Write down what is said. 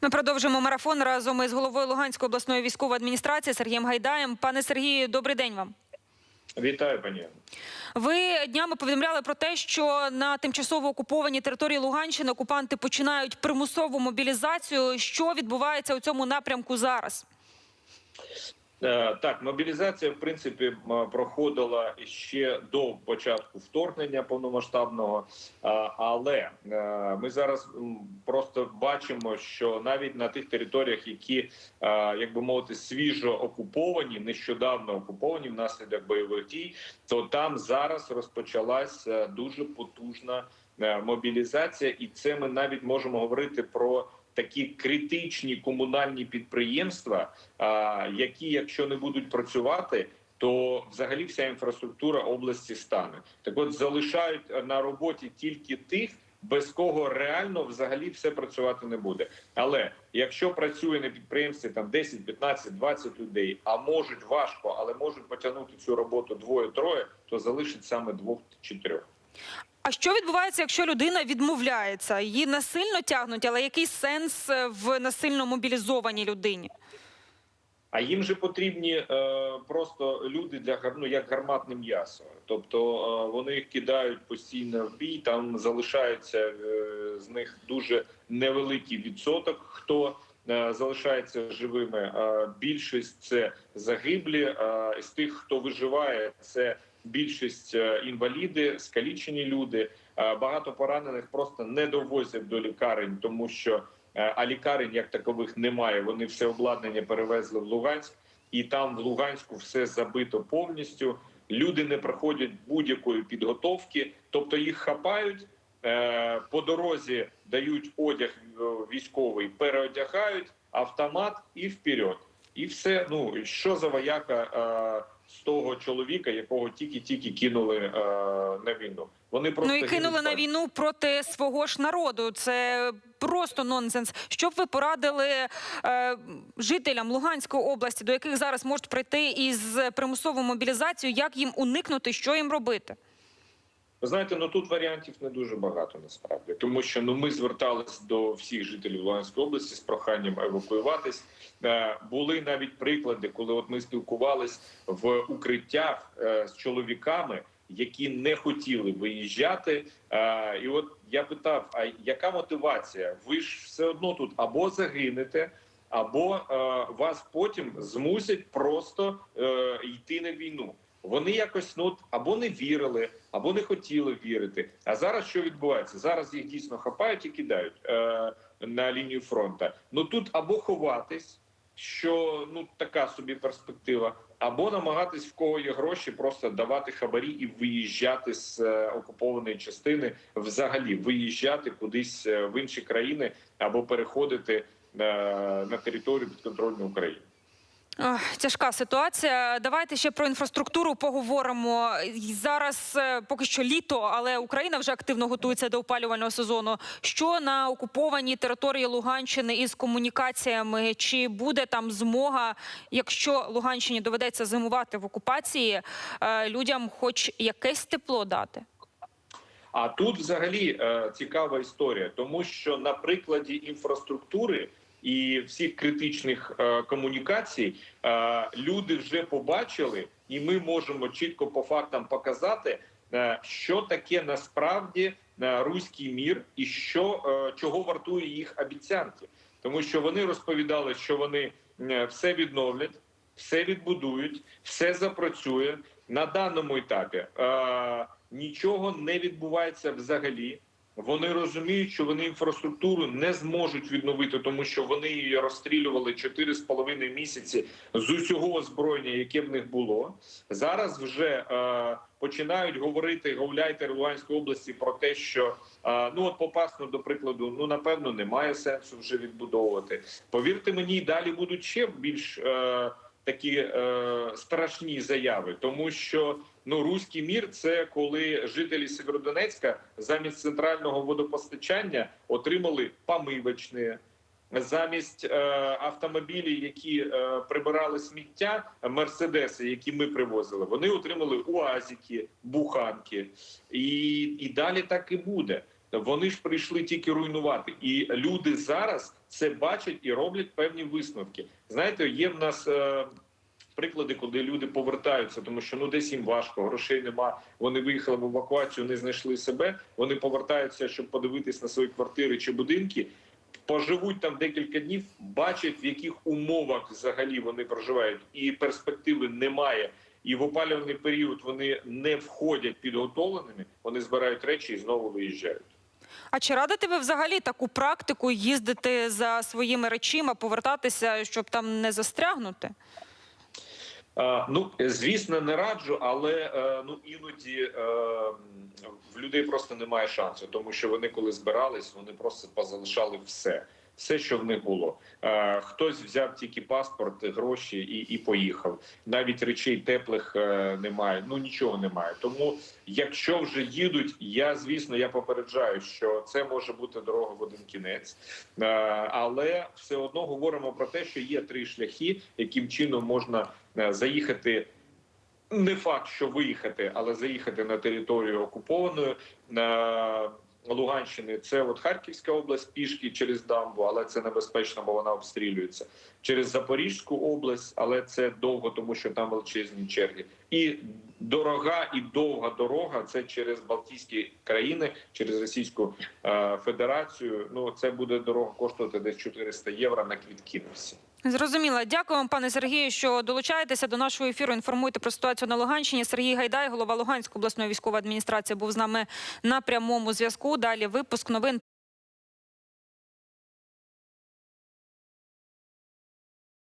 Ми продовжимо марафон разом із головою Луганської обласної військової адміністрації Сергієм Гайдаєм. Пане Сергію, добрий день вам. Вітаю, пані. Ви днями повідомляли про те, що на тимчасово окупованій території Луганщини окупанти починають примусову мобілізацію. Що відбувається у цьому напрямку зараз? Е, Так, мобілізація в принципі проходила ще до початку вторгнення повномасштабного, але е, ми зараз просто бачимо, що навіть на тих територіях, які е, як би мовити свіжо окуповані, нещодавно окуповані внаслідок бойових дій, то там зараз розпочалась е, дуже потужна е, мобілізація, і це ми навіть можемо говорити про. Такі критичні комунальні підприємства, які, якщо не будуть працювати, то взагалі вся інфраструктура області стане. Так, от залишають на роботі тільки тих, без кого реально взагалі все працювати не буде. Але якщо працює на підприємстві там 10, 15, 20 людей, а можуть важко, але можуть потягнути цю роботу двоє-троє, то залишить саме двох чи трьох. А що відбувається, якщо людина відмовляється? Її насильно тягнуть, але який сенс е, в насильно мобілізованій людині? А їм же потрібні е, просто люди для ну, як гарматне м'ясо. Тобто е, вони їх кидають постійно в бій. Там залишається е, з них дуже невеликий відсоток, хто е, залишається живими. Е, більшість це загиблі. Е, з тих, хто виживає, це більшість е, інваліди, скалічені люди. Е, багато поранених просто не довозять до лікарень, тому що Е, а лікарень як такових немає. Вони все обладнання перевезли в Луганськ, і там в Луганську все забито повністю. Люди не проходять будь-якої підготовки, тобто їх хапають по дорозі, дають одяг військовий, переодягають автомат і вперед. І все. Ну що за вояка з того чоловіка, якого тільки-тільки кинули е, на війну. Вони просто Ну і кинули на війну проти свого ж народу. Це просто нонсенс. Що б ви порадили е, жителям Луганської області, до яких зараз можуть прийти із примусовою мобілізацією, як їм уникнути, що їм робити? Ви знаєте, ну тут варіантів не дуже багато насправді, тому що ну ми звертались до всіх жителів Луганської області з проханням евакуюватись. Е, були навіть приклади, коли от ми спілкувались в укриттях е, з чоловіками, які не хотіли виїжджати. Е, і от я питав: а яка мотивація? Ви ж все одно тут або загинете. Або е, вас потім змусять просто е, йти на війну. Вони якось ну або не вірили, або не хотіли вірити. А зараз що відбувається? Зараз їх дійсно хапають і кидають е, на лінію фронту. Ну тут або ховатись, що ну така собі перспектива, або намагатись в кого є гроші, просто давати хабарі і виїжджати з е, окупованої частини, взагалі виїжджати кудись е, в інші країни або переходити е, на територію підконтрольної України. Тяжка ситуація. Давайте ще про інфраструктуру поговоримо. Зараз е, поки що літо, але Україна вже активно готується до опалювального сезону. Що на окупованій території Луганщини із комунікаціями? Чи буде там змога, якщо Луганщині доведеться зимувати в окупації, е, людям хоч якесь тепло дати? А тут взагалі е, цікава історія, тому що на прикладі інфраструктури і всіх критичних е, комунікацій е, люди вже побачили, і ми можемо чітко по фактам показати, е, що таке насправді руський мір і що чого вартує їх обіцянки, тому що вони розповідали, що вони все відновлять, все відбудують, все запрацює на даному етапі. Нічого не відбувається взагалі. Вони розуміють, що вони інфраструктуру не зможуть відновити, тому що вони її розстрілювали 4,5 місяці з усього озброєння, яке в них було. Зараз вже е, починають говорити гауляйтери Луганської області про те, що е, ну от попасно до прикладу, ну напевно, немає сенсу вже відбудовувати. Повірте мені, далі будуть ще більш е, такі е, страшні заяви, тому що ну руський мір це коли жителі Сєвєродонецька замість центрального водопостачання отримали помивочне. Замість е, автомобілів, які е, прибирали сміття, мерседеси, які ми привозили, вони отримали уазики, буханки, і, і далі так і буде. Вони ж прийшли тільки руйнувати, і люди зараз це бачать і роблять певні висновки. Знаєте, є в нас е, приклади, коли люди повертаються, тому що ну десь їм важко, грошей нема. Вони виїхали в евакуацію, не знайшли себе. Вони повертаються, щоб подивитись на свої квартири чи будинки. Поживуть там декілька днів, бачать в яких умовах взагалі вони проживають, і перспективи немає. І в опалювальний період вони не входять підготовленими. Вони збирають речі і знову виїжджають. А чи радите ви взагалі таку практику їздити за своїми речима, повертатися, щоб там не застрягнути? Е, Ну звісно, не раджу, але е, ну іноді е, в людей просто немає шансу, тому що вони, коли збирались, вони просто позалишали все, все, що в них було. Хтось взяв тільки паспорт, гроші і, і поїхав. Навіть речей теплих немає. Ну нічого немає. Тому, якщо вже їдуть, я звісно я попереджаю, що це може бути дорога в один кінець, але все одно говоримо про те, що є три шляхи, яким чином можна заїхати. Не факт, що виїхати, але заїхати на територію окупованої е, Луганщини. Це от Харківська область пішки через дамбу, але це небезпечно, бо вона обстрілюється. Через Запорізьку область, але це довго, тому що там величезні черги. І дорога і довга дорога це через Балтійські країни, через Російську е, Федерацію. Ну це буде дорога коштувати десь 400 євро на квітки всі. Зрозуміло. Дякую вам, пане Сергію, що долучаєтеся до нашого ефіру. Інформуйте про ситуацію на Луганщині. Сергій Гайдай, голова Луганської обласної військової адміністрації, був з нами на прямому зв'язку. Далі випуск новин.